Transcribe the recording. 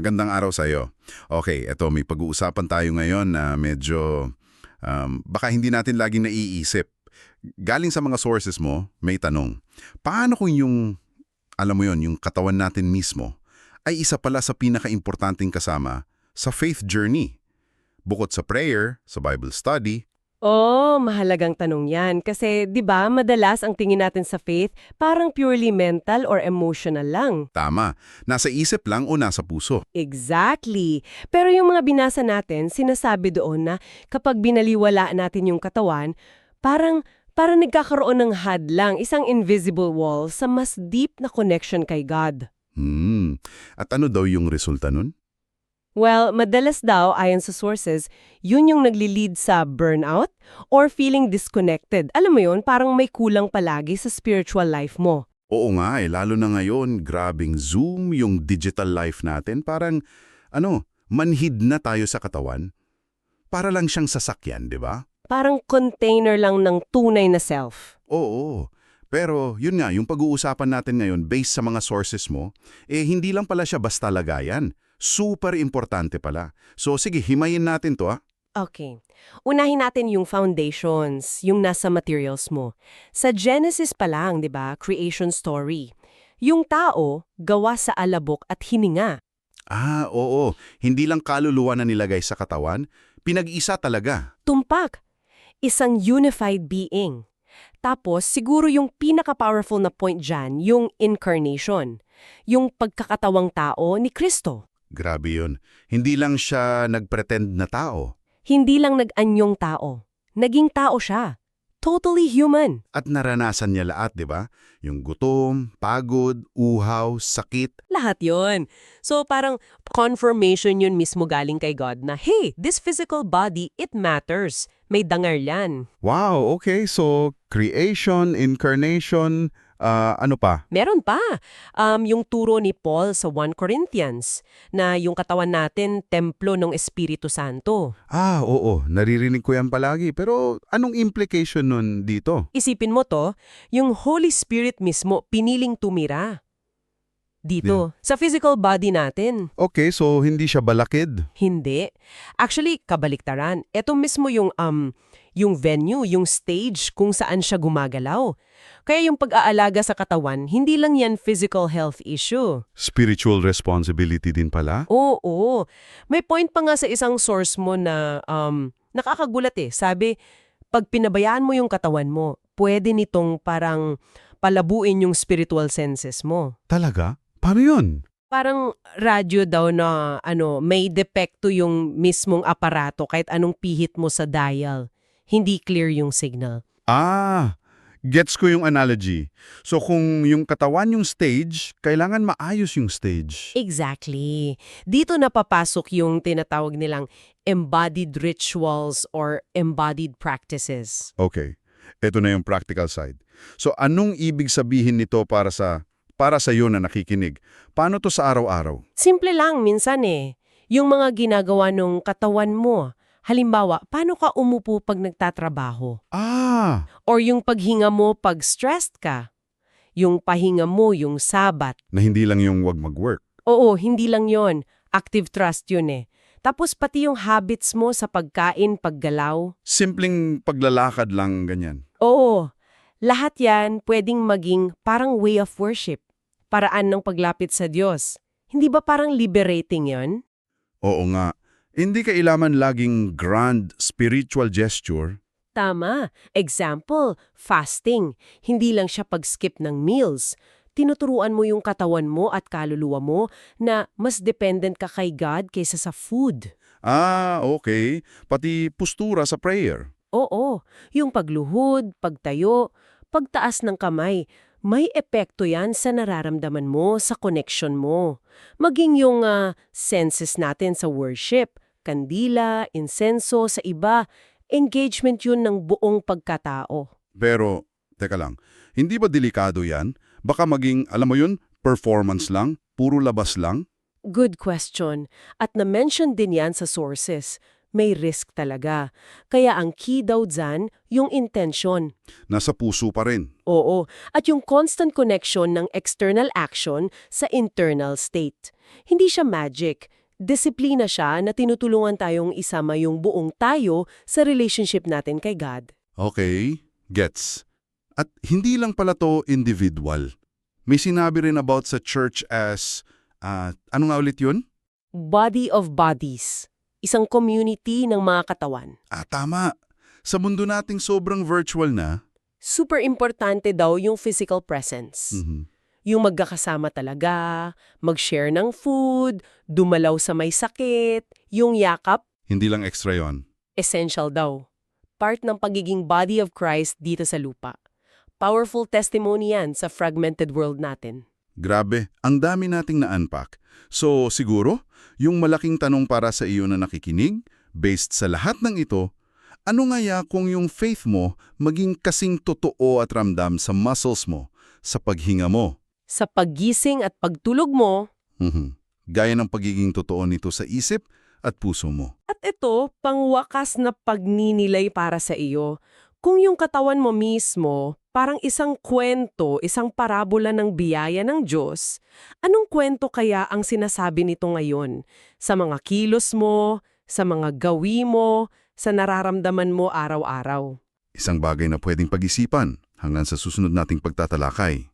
Magandang araw sa iyo. Okay, eto may pag-uusapan tayo ngayon na medyo um, baka hindi natin laging naiisip. Galing sa mga sources mo, may tanong. Paano kung yung, alam mo yon, yung katawan natin mismo ay isa pala sa pinaka-importanting kasama sa faith journey? Bukod sa prayer, sa Bible study, Oh, mahalagang tanong yan. Kasi, di ba, madalas ang tingin natin sa faith parang purely mental or emotional lang. tama, nasa isip lang o nasa puso. Exactly. Pero yung mga binasa natin, sinasabi doon na kapag binaliwala natin yung katawan, parang, parang nagkakaroon ng hadlang, isang invisible wall sa mas deep na connection kay God. Hmm, at ano daw yung resulta nun? Well, madalas daw, ayon sa sources, yun yung nagli-lead sa burnout or feeling disconnected. Alam mo yun, parang may kulang palagi sa spiritual life mo. Oo nga eh, lalo na ngayon, grabing zoom yung digital life natin. Parang, ano, manhid na tayo sa katawan. Para lang siyang sasakyan, di ba? Parang container lang ng tunay na self. Oo. Pero yun nga, yung pag-uusapan natin ngayon based sa mga sources mo, eh hindi lang pala siya basta lagayan. Super importante pala. So sige, himayin natin to ah. Okay. Unahin natin yung foundations, yung nasa materials mo. Sa Genesis pa lang, di ba, creation story. Yung tao, gawa sa alabok at hininga. Ah, oo. Hindi lang kaluluwa na nilagay sa katawan, pinag-isa talaga. Tumpak. Isang unified being. Tapos, siguro yung pinaka-powerful na point dyan, yung incarnation. Yung pagkakatawang tao ni Kristo. Grabe yun. Hindi lang siya nagpretend na tao. Hindi lang nag-anyong tao. Naging tao siya. Totally human. At naranasan niya lahat, di ba? Yung gutom, pagod, uhaw, sakit. Lahat yon. So parang confirmation yun mismo galing kay God na, hey, this physical body, it matters. May dangar yan. Wow, okay. So, creation, incarnation, ah, ano pa? Meron pa. Um, yung turo ni Paul sa 1 Corinthians na yung katawan natin, templo ng Espiritu Santo. Ah, oo. Naririnig ko yan palagi. Pero anong implication nun dito? Isipin mo to, yung Holy Spirit mismo piniling tumira. Dito, sa physical body natin. Okay, so hindi siya balakid. Hindi. Actually, kabaliktaran. Ito mismo yung um yung venue, yung stage kung saan siya gumagalaw. Kaya yung pag-aalaga sa katawan, hindi lang yan physical health issue. Spiritual responsibility din pala? Oo. May point pa nga sa isang source mo na um, nakakagulat eh. Sabi, pag pinabayaan mo yung katawan mo, pwede nitong parang palabuin yung spiritual senses mo. Talaga? Paano yun? Parang radyo daw na ano, may depekto yung mismong aparato kahit anong pihit mo sa dial. Hindi clear yung signal. Ah, gets ko yung analogy. So kung yung katawan yung stage, kailangan maayos yung stage. Exactly. Dito napapasok yung tinatawag nilang embodied rituals or embodied practices. Okay. Ito na yung practical side. So anong ibig sabihin nito para sa para sa iyo na nakikinig? Paano to sa araw-araw? Simple lang minsan eh. Yung mga ginagawa nung katawan mo. Halimbawa, paano ka umupo pag nagtatrabaho? Ah, Or yung paghinga mo pag stressed ka? Yung pahinga mo, yung sabat. na hindi lang yung wag mag-work. Oo, hindi lang yon. Active trust yun eh. Tapos pati yung habits mo sa pagkain, paggalaw. Simpleng paglalakad lang ganyan. Oo, lahat yan pwedeng maging parang way of worship. Paraan ng paglapit sa Diyos. Hindi ba parang liberating yon? Oo nga. Hindi kailaman laging grand spiritual gesture. Tama. Example, fasting. Hindi lang siya pag-skip ng meals. Tinuturuan mo yung katawan mo at kaluluwa mo na mas dependent ka kay God kaysa sa food. Ah, okay. Pati postura sa prayer. Oo, yung pagluhod, pagtayo, pagtaas ng kamay, may epekto yan sa nararamdaman mo, sa connection mo. Maging yung ah, senses natin sa worship, kandila, insenso, sa iba, engagement yun ng buong pagkatao. Pero, teka lang, hindi ba delikado yan? Baka maging, alam mo yun, performance lang, puro labas lang? Good question. At na-mention din yan sa sources. may risk talaga. Kaya ang key daw dyan, yung intention. Nasa puso pa rin. Oo, at yung constant connection ng external action sa internal state. Hindi siya magic. Disiplina siya na tinutulungan tayong isama yung buong tayo sa relationship natin kay God. Okay, gets. At hindi lang pala to individual. May sinabi rin about sa church as, ah, ano nga ulit yun? Body of bodies. Isang community ng mga katawan. Ah, tama. Sa mundo nating sobrang virtual na, Super importante daw yung physical presence. mhm, Yung magkakasama talaga, mag-share ng food, dumalaw sa may sakit, yung yakap, hindi lang extra yon. essential daw. Part ng pagiging body of Christ dito sa lupa. Powerful testimony yan sa fragmented world natin. Grabe, ang dami nating na-unpack. So, siguro, yung malaking tanong para sa iyo na nakikinig, based sa lahat ng ito, ano nga ya kung yung faith mo maging kasing totoo at ramdam sa muscles mo, sa paghinga mo? Sa paggising at pagtulog mo, Mhm. Gaya ng pagiging totoo nito sa isip at puso mo. at ito, pangwakas na pagninilay para sa iyo. Kung yung katawan mo mismo, parang isang kwento, isang parabola ng biyaya ng Diyos, anong kwento kaya ang sinasabi nito ngayon? Sa mga kilos mo, sa mga gawi mo, sa nararamdaman mo araw-araw. Isang bagay na pwedeng pag-isipan hanggang sa susunod nating pagtatalakay.